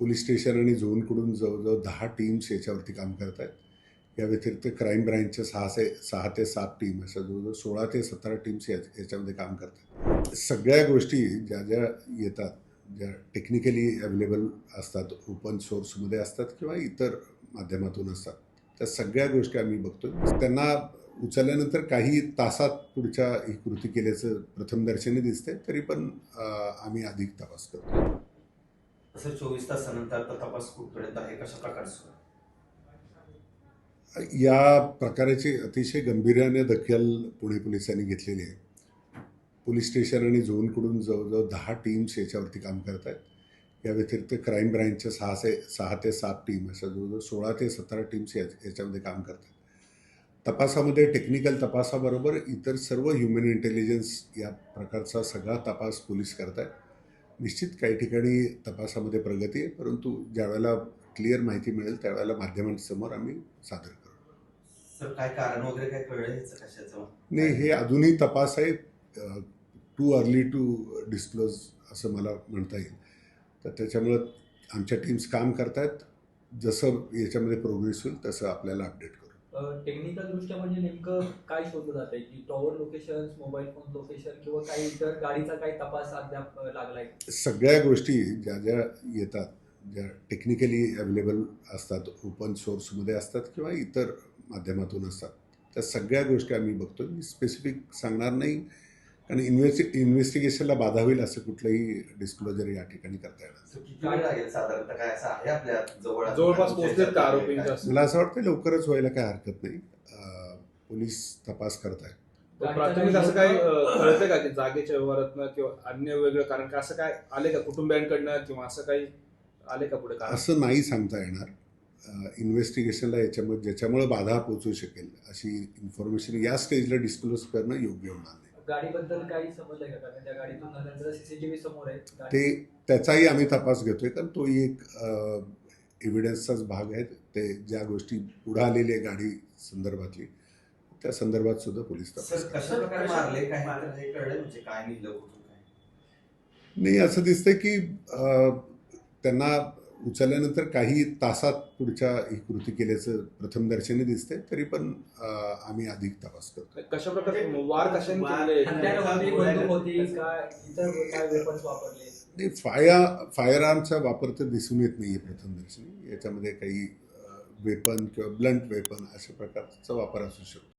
Police station आणि झोनकडून जवळजवळ दहा टीम्स याच्यावरती काम करत आहेत. या व्यतिरिक्त क्राईम ब्रँचच्या सहा से सहा ते सात टीम अशा जवळजवळ सोळा ते सतरा टीम्स या याच्यामध्ये काम करतात सगळ्या गोष्टी ज्या ज्या येतात ज्या टेक्निकली अवेलेबल असतात ओपन सोर्समध्ये असतात किंवा इतर माध्यमातून असतात त्या सगळ्या गोष्टी आम्ही बघतो त्यांना उचलल्यानंतर काही तासात पुढच्या ही कृती केल्याचं प्रथमदर्शनी दिसते तरी पण आम्ही अधिक तपास करतो सर चोवीस तासानंतर आता तपास कुठपर्यंत आहे कशा प्रकारचा या प्रकाराची अतिशय गंभीर्याने दखल पुणे पोलिसांनी घेतलेली आहे. पोलीस स्टेशन आणि झोनकडून जवळजवळ दहा टीम्स याच्यावरती काम करत आहेत. या व्यतिरिक्त क्राईम ब्रँचच्या सहा से सहा ते सात टीम अशा जवळजवळ सोळा ते सतरा टीम्स या याच्यामध्ये काम करतात तपासामध्ये टेक्निकल तपासाबरोबर इतर सर्व ह्युमन इंटेलिजन्स या प्रकारचा सगळा तपास पोलीस करत आहेत. निश्चित काही ठिकाणी तपासामध्ये प्रगती आहे परंतु ज्यावेळेला क्लिअर माहिती मिळेल त्यावेळेला माध्यमांसमोर आम्ही सादर करू. सर काय कारण वगैरे काय कळलं नाही हे अजूनही तपास आहे टू अर्ली टू डिस्क्लोज असं मला म्हणता येईल. तर त्याच्यामुळं आमच्या टीम्स काम करतायत. जसं याच्यामध्ये प्रोग्रेस होईल तसं आपल्याला अपडेट करू. टेक्निकल दृष्ट्या म्हणजे नेमकं काय शोधलं जात आहे की tower location mobile phone location किंवा काही इतर गाडीचा काही तपास अद्याप लागलाय? सगळ्या गोष्टी ज्या ज्या येतात ज्या टेक्निकली अवेलेबल असतात ओपन सोर्समध्ये असतात किंवा इतर माध्यमातून असतात त्या सगळ्या गोष्टी आम्ही बघतो मी स्पेसिफिक सांगणार नाही. कारण इन्व्हेस्टि इन्व्हेस्टिगेशनला बाधा होईल असं कुठलंही डिस्क्लोजर या ठिकाणी करता येणार मला असं वाटतं लवकरच व्हायला काय हरकत नाही. पोलीस तपास करत आहेत प्राथमिक असं काय कळतंय का की जागेच्या व्यवहारातनं किंवा अन्य वेगळं कारण का असं काय आले का कुटुंबियांकडनं किंवा असं काही आले का पुढे कारण? असं नाही सांगता येणार. इन्व्हेस्टिगेशनला याच्यामध्ये ज्याच्यामुळे बाधा पोचू शकेल अशी इन्फॉर्मेशन या स्टेजला डिस्क्लोज करणं योग्य होणार नाही. गाडीबद्दल काही समजलंय का? कारण त्या गाडीतून नंतर सीसीटीव्ही समोर आहे. ते त्याचाही आम्ही तपास घेतोय कारण तोही एक एव्हिडन्सचाच भाग आहे. ते ज्या गोष्टी पुढे आलेली आहे गाडी संदर्भातली त्या संदर्भात सुद्धा पोलीस तपास सर करतात. कशा प्रकारे मारले? काय तर हे कळलं म्हणजे नाही असं दिसतंय की अं, त्यांना उचलल्यानंतर काही तासात पुढच्या ही कृती केल्याचं प्रथमदर्शनी दिसते तरी पण आम्ही अधिक तपास करतो. कशा प्रकारे वार कशाने केलेले हत्यारं होती बंदूक होती का इतर काय वेपन्स वापरले? नाही फाया फायर आर्मचा वापर तर दिसून येत नाही आहे प्रथमदर्शनी याच्यामध्ये काही वेपन किंवा ब्लंट वेपन अशा प्रकारचा वापर असू शकतो.